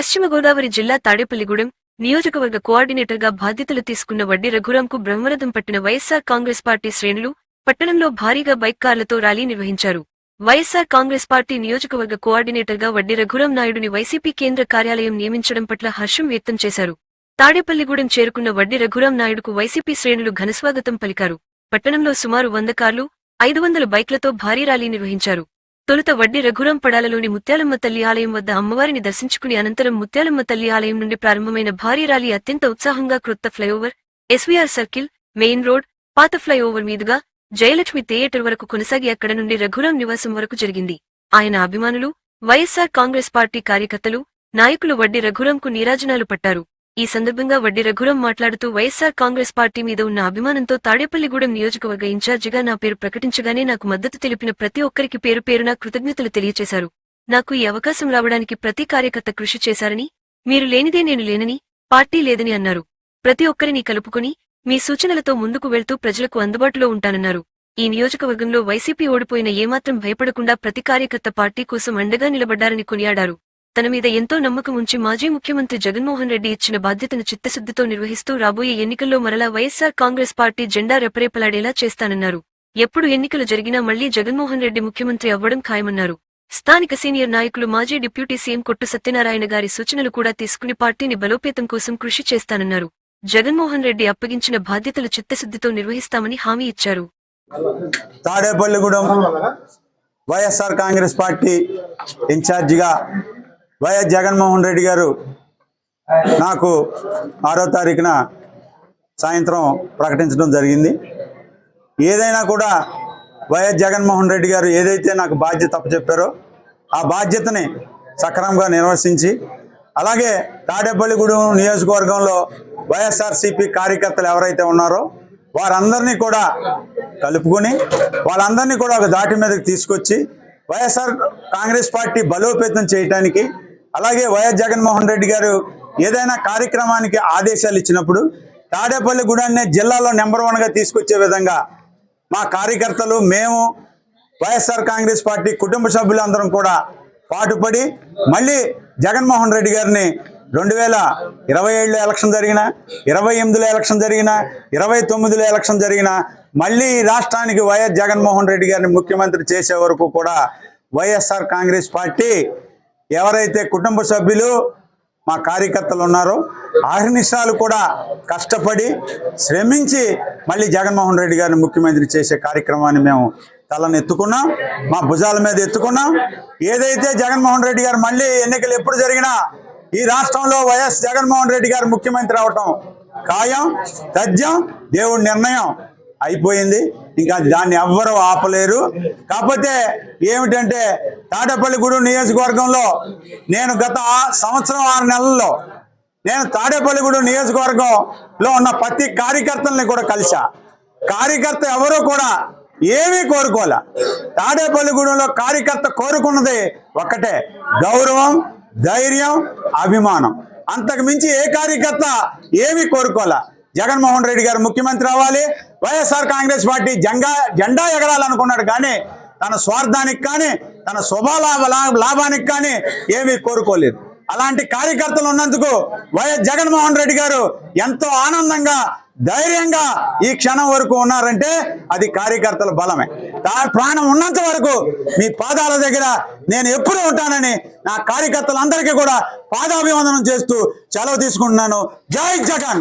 పశ్చిమ గోదావరి జిల్లా తాడేపల్లిగూడెం నియోజకవర్గ కోఆర్డినేటర్గా బాధ్యతలు తీసుకున్న వడ్డీ రఘురాంకు బ్రహ్మరథం పట్టిన వైఎస్సార్ కాంగ్రెస్ పార్టీ శ్రేణులు పట్టణంలో భారీగా బైక్ కార్లతో ర్యాలీ నిర్వహించారు. వైఎస్సార్ కాంగ్రెస్ పార్టీ నియోజకవర్గ కోఆర్డినేటర్గా వడ్డీ రఘురాం నాయుడుని వైసీపీ కేంద్ర కార్యాలయం నియమించడం పట్ల హర్షం వ్యక్తం చేశారు. తాడేపల్లిగూడెం చేరుకున్న వడ్డీ రఘురాం నాయుడుకు వైసీపీ శ్రేణులు ఘనస్వాగతం పలికారు. పట్టణంలో సుమారు వంద కార్లు ఐదు వందల బైక్లతో భారీ ర్యాలీ నిర్వహించారు. తొలుత వడ్డీ రఘురాం పడాలలోని ముత్యాలమ్మ తల్లి ఆలయం వద్ద అమ్మవారిని దర్శించుకుని అనంతరం ముత్యాలమ్మ తల్లి ఆలయం నుండి ప్రారంభమైన భారీ ర్యాలీ అత్యంత ఉత్సాహంగా క్రొత్త flyover SVR circle main road పాత ఫ్లైఓవర్ మీదుగా జయలక్ష్మి థియేటర్ వరకు కొనసాగి అక్కడ నుండి రఘురాం నివాసం వరకు జరిగింది. ఆయన అభిమానులు వైఎస్సార్ కాంగ్రెస్ పార్టీ కార్యకర్తలు నాయకులు వడ్డీ రఘురాంకు నీరాజనాలు పట్టారు. ఈ సందర్భంగా వడ్డీ రఘురాం మాట్లాడుతూ వైఎస్సార్ కాంగ్రెస్ పార్టీ మీద ఉన్న అభిమానంతో తాడేపల్లిగూడెం నియోజకవర్గ ఇన్ఛార్జిగా నా పేరు ప్రకటించగానే నాకు మద్దతు తెలిపిన ప్రతి ఒక్కరికి పేరు పేరున కృతజ్ఞతలు తెలియచేశారు. నాకు ఈ అవకాశం రావడానికి ప్రతి కార్యకర్త కృషి చేశారని మీరు లేనిదే నేను లేనని పార్టీ లేదని అన్నారు. ప్రతి ఒక్కరిని కలుపుకుని మీ సూచనలతో ముందుకు వెళ్తూ ప్రజలకు అందుబాటులో ఉంటానన్నారు. ఈ నియోజకవర్గంలో వైసీపీ ఓడిపోయిన ఏమాత్రం భయపడకుండా ప్రతి కార్యకర్త పార్టీ కోసం అండగా నిలబడ్డారని కొనియాడారు. తన మీద ఎంతో నమ్మకం ఉంచి మాజీ ముఖ్యమంత్రి జగన్మోహన్ రెడ్డి ఇచ్చిన బాధ్యతను చిత్తశుద్ధితో నిర్వహిస్తూ రాబోయే ఎన్నికల్లో మరలా వైఎస్సార్ కాంగ్రెస్ పార్టీ జెండా రెపరేపలాడేలా చేస్తానన్నారు. ఎప్పుడు ఎన్నికలు జరిగినా మళ్ళీ జగన్మోహన్ రెడ్డి ముఖ్యమంత్రి అవ్వడం ఖాయమన్నారు. స్థానిక సీనియర్ నాయకులు మాజీ డిప్యూటీ సీఎం కొట్టు సత్యనారాయణ గారి సూచనలు కూడా తీసుకుని పార్టీని బలోపేతం కోసం కృషి చేస్తానన్నారు. జగన్మోహన్ రెడ్డి అప్పగించిన బాధ్యతలు చిత్తశుద్ధితో నిర్వహిస్తామని హామీ ఇచ్చారు. తాడేపల్లిగూడెం వైఎస్ఆర్ కాంగ్రెస్ పార్టీ ఇన్ఛార్జిగా వైఎస్ జగన్మోహన్ రెడ్డి గారు నాకు ఆరో తారీఖున సాయంత్రం ప్రకటించడం జరిగింది. ఏదైనా కూడా వైఎస్ జగన్మోహన్ రెడ్డి గారు ఏదైతే నాకు బాధ్యత అప్పచెప్పారో ఆ బాధ్యతని సక్రమంగా నిర్వర్తించి అలాగే తాడేపల్లిగూడెం నియోజకవర్గంలో వైఎస్ఆర్సీపీ కార్యకర్తలు ఎవరైతే ఉన్నారో వారందరినీ కూడా కలుపుకొని వాళ్ళందరినీ కూడా ఒక దాటి మీదకి తీసుకొచ్చి వైఎస్ఆర్ కాంగ్రెస్ పార్టీ బలోపేతం చేయడానికి అలాగే వైఎస్ జగన్మోహన్ రెడ్డి గారు ఏదైనా కార్యక్రమానికి ఆదేశాలు ఇచ్చినప్పుడు తాడేపల్లి గూడాన్ని జిల్లాలో నెంబర్ వన్గా తీసుకొచ్చే విధంగా మా కార్యకర్తలు మేము వైఎస్ఆర్ కాంగ్రెస్ పార్టీ కుటుంబ సభ్యులందరం కూడా పాటుపడి మళ్ళీ జగన్మోహన్ రెడ్డి గారిని రెండు వేల ఇరవై ఏడులో ఎలక్షన్ జరిగిన ఇరవై ఎనిమిదిలో ఎలక్షన్ జరిగిన ఇరవై తొమ్మిదిలో ఎలక్షన్ జరిగిన మళ్ళీ ఈ రాష్ట్రానికి వైఎస్ జగన్మోహన్ రెడ్డి గారిని ముఖ్యమంత్రి చేసే వరకు కూడా వైఎస్ఆర్ కాంగ్రెస్ పార్టీ ఎవరైతే కుటుంబ సభ్యులు మా కార్యకర్తలు ఉన్నారో ఆహర్నిశాలు కూడా కష్టపడి శ్రమించి మళ్ళీ జగన్మోహన్ రెడ్డి గారిని ముఖ్యమంత్రి చేసే కార్యక్రమాన్ని మేము తలను ఎత్తుకున్నాం మా భుజాల మీద ఎత్తుకున్నాం. ఏదైతే జగన్మోహన్ రెడ్డి గారు మళ్ళీ ఎన్నికలు ఎప్పుడు జరిగినా ఈ రాష్ట్రంలో వైఎస్ జగన్మోహన్ రెడ్డి గారు ముఖ్యమంత్రి అవటం ఖాయం తథ్యం దేవుడి నిర్ణయం అయిపోయింది. ఇంకా దాన్ని ఎవ్వరూ ఆపలేరు. కాకపోతే ఏమిటంటే తాడేపల్లిగూడెం నియోజకవర్గంలో నేను గత సంవత్సరం ఆరు నెలల్లో నేను తాడేపల్లిగూడెం నియోజకవర్గంలో ఉన్న ప్రతి కార్యకర్తల్ని కూడా కలిసా కార్యకర్త ఎవరూ కూడా ఏమీ కోరుకోలే. తాడేపల్లిగూడెంలో కార్యకర్త కోరుకున్నది ఒక్కటే గౌరవం ధైర్యం అభిమానం. అంతకు మించి ఏ కార్యకర్త ఏమీ కోరుకోలే. జగన్మోహన్ రెడ్డి గారు ముఖ్యమంత్రి అవ్వాలి వైఎస్ఆర్ కాంగ్రెస్ పార్టీ జెండా జెండా ఎగరాలనుకున్నాడు కానీ తన స్వార్థానికి కానీ తన స్వభావ లాభానికి కానీ ఏమీ కోరుకోలేదు. అలాంటి కార్యకర్తలు ఉన్నందుకు వైఎస్ జగన్మోహన్ రెడ్డి గారు ఎంతో ఆనందంగా ధైర్యంగా ఈ క్షణం వరకు ఉన్నారంటే అది కార్యకర్తల బలమే. తా ప్రాణం ఉన్నంత వరకు మీ పాదాల దగ్గర నేను ఎప్పుడూ ఉంటానని నా కార్యకర్తలందరికీ కూడా పాదాభివందనం చేస్తూ సెలవు తీసుకుంటున్నాను. జై జగన్!